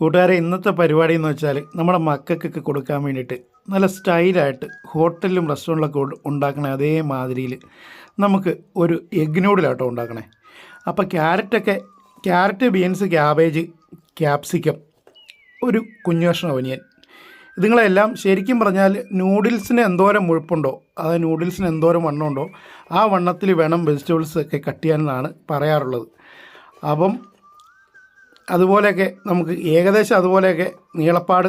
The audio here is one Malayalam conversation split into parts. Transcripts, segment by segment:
കൂട്ടുകാരെ ഇന്നത്തെ പരിപാടി എന്ന് വെച്ചാൽ നമ്മുടെ മക്കൾക്കൊക്കെ കൊടുക്കാൻ വേണ്ടിയിട്ട് നല്ല സ്റ്റൈലായിട്ട് ഹോട്ടലിലും റെസ്റ്റോറന്റിലൊക്കെ ഉണ്ടാക്കണേ അതേ മാതിരിയിൽ നമുക്ക് ഒരു എഗ് നൂഡിലാട്ടോ ഉണ്ടാക്കണേ. അപ്പോൾ ക്യാരറ്റൊക്കെ ക്യാരറ്റ് ബീൻസ് ക്യാബേജ് ക്യാപ്സിക്കം ഒരു കുഞ്ഞു ഒനിയൻ. ഇതുങ്ങളെല്ലാം ശരിക്കും പറഞ്ഞാൽ നൂഡിൽസിന് എന്തോരം മുഴുപ്പുണ്ടോ അതായത് നൂഡിൽസിന് എന്തോരം വണ്ണമുണ്ടോ ആ വണ്ണത്തിൽ വേണം വെജിറ്റബിൾസ് ഒക്കെ കട്ട് ചെയ്യാനെന്നാണ് പറയാറുള്ളത്. അപ്പം അതുപോലെയൊക്കെ നമുക്ക് ഏകദേശം അതുപോലെയൊക്കെ നീളപ്പാട്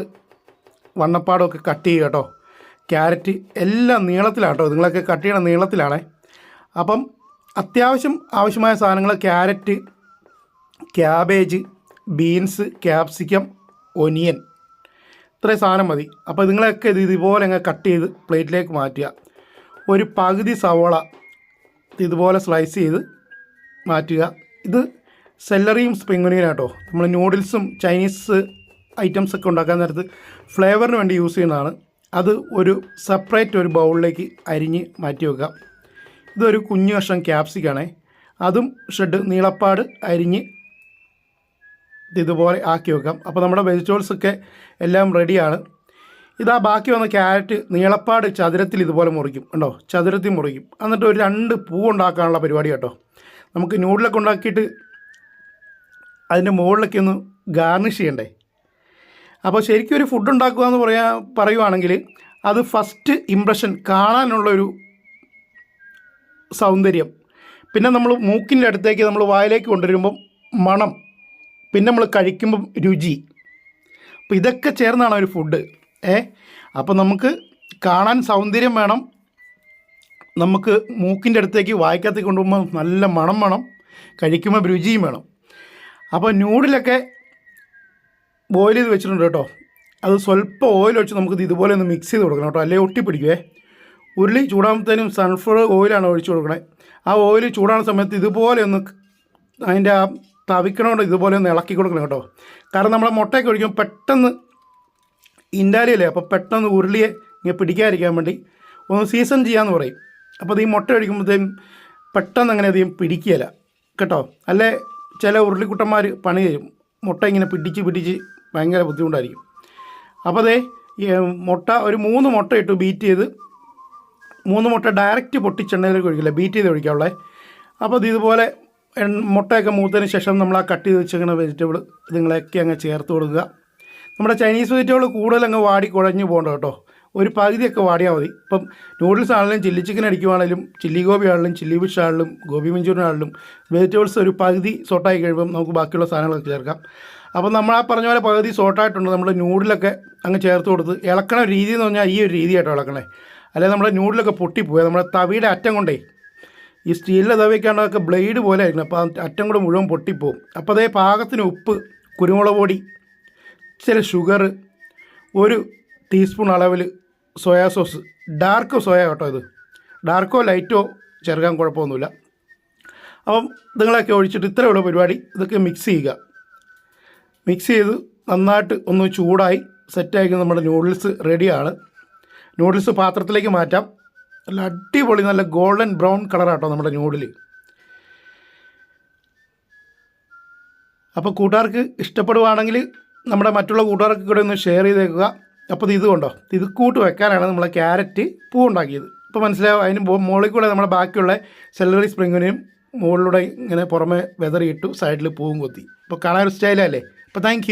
വണ്ണപ്പാടൊക്കെ കട്ട് ചെയ്യുക കേട്ടോ. ക്യാരറ്റ് എല്ലാം നീളത്തിലാണ് കേട്ടോ. നിങ്ങളൊക്കെ കട്ട് ചെയ്യണ നീളത്തിലാണേ. അപ്പം അത്യാവശ്യം ആവശ്യമായ സാധനങ്ങൾ carrot cabbage beans capsicum onion ഇത്രയും സാധനം മതി. അപ്പോൾ നിങ്ങളൊക്കെ ഇത് ഇതുപോലെ അങ്ങ് കട്ട് ചെയ്ത് പ്ലേറ്റിലേക്ക് മാറ്റുക. ഒരു പകുതി സവോള ഇതുപോലെ സ്ലൈസ് ചെയ്ത് മാറ്റുക. ഇത് സെല്ലറിയും സ്പ്രിംഗ് കേട്ടോ നമ്മൾ നൂഡിൽസും ചൈനീസ് ഐറ്റംസ് ഒക്കെ ഉണ്ടാക്കാൻ നേരത്ത് ഫ്ലേവറിന് വേണ്ടി യൂസ് ചെയ്യുന്നതാണ്. അത് ഒരു സെപ്പറേറ്റ് ഒരു ബൗളിലേക്ക് അരിഞ്ഞ് മാറ്റി വെക്കാം ഇതൊരു കുഞ്ഞു കഷ്ണം ക്യാപ്സിക്കാണേ അതും ഷെഡ് നീളപ്പാട് അരിഞ്ഞ് ഇതുപോലെ ആക്കി വെക്കാം. അപ്പോൾ നമ്മുടെ വെജിറ്റബിൾസ് ഒക്കെ എല്ലാം റെഡിയാണ് ഇതാ ബാക്കി വന്ന ക്യാരറ്റ് നീളപ്പാട് ചതുരത്തിൽ ഇതുപോലെ മുറിക്കും ഉണ്ടോ ചതുരത്തിൽ മുറിക്കും. എന്നിട്ട് ഒരു രണ്ട് പൂ ഉണ്ടാക്കാനുള്ള പരിപാടി കേട്ടോ. നമുക്ക് നൂഡിലൊക്കെ ഉണ്ടാക്കിയിട്ട് അതിന്റെ മുകളിലൊക്കെ ഒന്ന് ഗാർണിഷ് ചെയ്യണ്ടേ? അപ്പോൾ ശരിക്കും ഒരു ഫുഡ് ഉണ്ടാക്കുക എന്ന് പറയാ പറയുവാണെങ്കിൽ അത് ഫസ്റ്റ് ഇമ്പ്രഷൻ കാണാനുള്ളൊരു സൗന്ദര്യം. പിന്നെ നമ്മൾ മൂക്കിന്റെ അടുത്തേക്ക് നമ്മൾ വായിലേക്ക് കൊണ്ടുവരുമ്പം മണം. പിന്നെ നമ്മൾ കഴിക്കുമ്പം രുചി. അപ്പോൾ ഇതൊക്കെ ചേർന്നാണ് ഒരു ഫുഡ് ഏ? അപ്പോൾ നമുക്ക് കാണാൻ സൗന്ദര്യം വേണം. നമുക്ക് മൂക്കിന്റെ അടുത്തേക്ക് വായിക്കകത്തേക്ക് കൊണ്ടുപോകുമ്പോൾ നല്ല മണം വേണം. കഴിക്കുമ്പോൾ രുചിയും വേണം. അപ്പോൾ നൂഡിലൊക്കെ ബോയിൽ ചെയ്ത് വെച്ചിട്ടുണ്ട് കേട്ടോ. അത് സ്വല്പം ഓയിൽ വെച്ച് നമുക്കിത് ഇതുപോലെ ഒന്ന് മിക്സ് ചെയ്ത് കൊടുക്കണം കേട്ടോ. അല്ലെങ്കിൽ ഒട്ടിപ്പിടിക്കുവേ. ഉരുളി ചൂടാകുമ്പോഴത്തേനും സൺഫ്ലവർ ഓയിലാണ് ഒഴിച്ചു കൊടുക്കണേ. ആ ഓയിൽ ചൂടാണ സമയത്ത് ഇതുപോലെ ഒന്ന് അതിന്റെ ആ തവിക്കണോണ്ട് ഇതുപോലെ ഒന്ന് ഇളക്കി കൊടുക്കണം കേട്ടോ. കാരണം നമ്മളെ മുട്ടയൊക്കെ ഒഴിക്കുമ്പോൾ പെട്ടെന്ന് ഇൻഡാലിയല്ലേ അപ്പോൾ പെട്ടെന്ന് ഉരുളിയെ ഇങ്ങനെ പിടിക്കാതിരിക്കാൻ വേണ്ടി ഒന്ന് സീസൺ ചെയ്യാമെന്ന് പറയും. അപ്പോൾ അത് ഈ മുട്ട ഒഴിക്കുമ്പോഴത്തേക്കും പെട്ടെന്ന് അങ്ങനെ അധികം പിടിക്കുകയില്ല. കേട്ടോ. അല്ലേ ചില ഉരുളിക്കുട്ടന്മാർ പണി തരും. മുട്ട ഇങ്ങനെ പിടിച്ച് പിടിച്ച് ഭയങ്കര ബുദ്ധിമുട്ടായിരിക്കും. അപ്പോൾ അതേ മുട്ട ഒരു മൂന്ന് മുട്ട ഇട്ട് ബീറ്റ് ചെയ്ത് മൂന്ന് മുട്ട ഡയറക്റ്റ് പൊട്ടിച്ചെണ്ണയിലേക്ക് ഒഴിക്കില്ല? ബീറ്റ് ചെയ്ത് ഒഴിക്കാവുള്ളേ. അപ്പോൾ ഇത് ഇതുപോലെ മുട്ടയൊക്കെ മൂത്തതിന് ശേഷം നമ്മൾ ആ കട്ട് ചെയ്ത് വെച്ചിരിക്കുന്ന വെജിറ്റബിൾ ഇതുങ്ങളൊക്കെ അങ്ങ് ചേർത്ത് കൊടുക്കുക. നമ്മുടെ ചൈനീസ് വെജിറ്റബിൾ കൂടുതൽ അങ്ങ് വാടി കുഴഞ്ഞു പോകണ്ട കേട്ടോ. ഒരു പകുതിയൊക്കെ വാടിയാൽ മതി. ഇപ്പം നൂഡിൽസ് ആണെങ്കിലും ചില്ലി ചിക്കൻ അടിക്കുവാണെങ്കിലും ചില്ലി ഗോപി ആണെങ്കിലും ചില്ലി ഫിഷ് ആണെങ്കിലും ഗോപി മഞ്ചൂരിയൻ ആണെങ്കിലും വെജിറ്റബിൾസ് ഒരു പകുതി സോട്ടായി കഴിയുമ്പം നമുക്ക് ബാക്കിയുള്ള സാധനങ്ങളൊക്കെ ചേർക്കാം. അപ്പം നമ്മൾ ആ പറഞ്ഞ പോലെ പകുതി സോട്ടായിട്ടുണ്ട് നമ്മൾ നൂഡിലൊക്കെ അങ്ങ് ചേർത്ത് കൊടുത്ത് ഇളക്കണ രീതി എന്ന് പറഞ്ഞാൽ ഈ ഒരു രീതിയായിട്ടോ ഇളക്കണേ. അല്ലെങ്കിൽ നമ്മുടെ നൂഡിലൊക്കെ പൊട്ടിപ്പോയി. നമ്മുടെ തവിയുടെ അറ്റം കൊണ്ടേ ഈ സ്റ്റീലിലെ തവിയൊക്കെയാണൊക്കെ ബ്ലേഡ് പോലെ ആയിരിക്കണം. അപ്പോൾ അറ്റം കൂടെ മുഴുവൻ പൊട്ടിപ്പോവും. അപ്പോൾ അതേ പാകത്തിന് ഉപ്പ് കുരുമുളക് പൊടി ചില ഷുഗർ ഒരു ടീസ്പൂൺ അളവിൽ സോയാ സോസ്. ഡാർക്ക് സോയ കേട്ടോ ഇത്. ഡാർക്കോ ലൈറ്റോ ചേർക്കാൻ കുഴപ്പമൊന്നുമില്ല. അപ്പം നിങ്ങളൊക്കെ ഒഴിച്ചിട്ട് ഇത്രയുള്ള പരിപാടി. ഇതൊക്കെ മിക്സ് ചെയ്യുക. മിക്സ് ചെയ്ത് നന്നായിട്ട് ഒന്ന് ചൂടായി സെറ്റായി നമ്മുടെ നൂഡിൽസ് റെഡിയാണ് നൂഡിൽസ് പാത്രത്തിലേക്ക് മാറ്റാം. നല്ല അടിപൊളി നല്ല ഗോൾഡൻ ബ്രൗൺ കളറാട്ടോ നമ്മുടെ നൂഡിൽ അപ്പോൾ കൂട്ടുകാർക്ക് ഇഷ്ടപ്പെടുവാണെങ്കിൽ നമ്മുടെ മറ്റുള്ള കൂട്ടുകാർക്ക് കൂടെ ഒന്ന് ഷെയർ ചെയ്തേക്കുക. അപ്പോൾ ഇത് കൊണ്ടോ? ഇത് കൂട്ട് വെക്കാനാണ് നമ്മൾ ക്യാരറ്റ് പൂ ഉണ്ടാക്കിയത് ഇപ്പോൾ മനസ്സിലാവും അതിന് മുകളിൽ കൂടെ നമ്മുടെ ബാക്കിയുള്ള സെലറി സ്പ്രിങ്ങിനെയും മുകളിലൂടെ ഇങ്ങനെ പുറമെ വെതറിയിട്ടു സൈഡിൽ പൂവും കൊത്തി. അപ്പോൾ കാണാൻ ഒരു സ്റ്റൈലല്ലേ അപ്പോൾ താങ്ക്